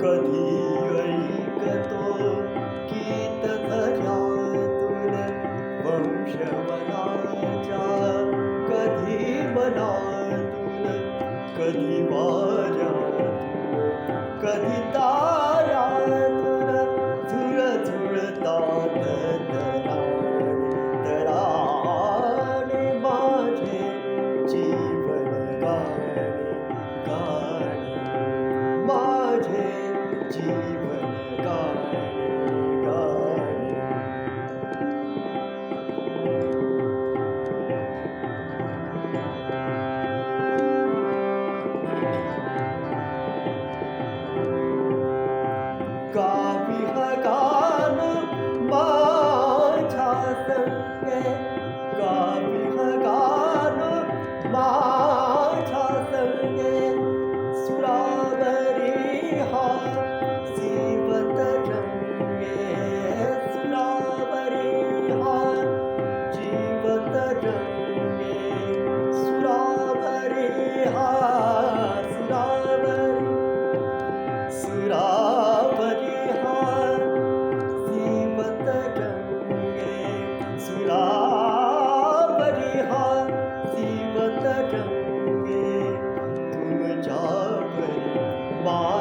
कधी ऐकतो गीत घरातून वंशवनाच्या कधी मनातून कधी वाऱ्यातून कधी तारातून झुळ झुळतात तराने माझे जीवन गाय to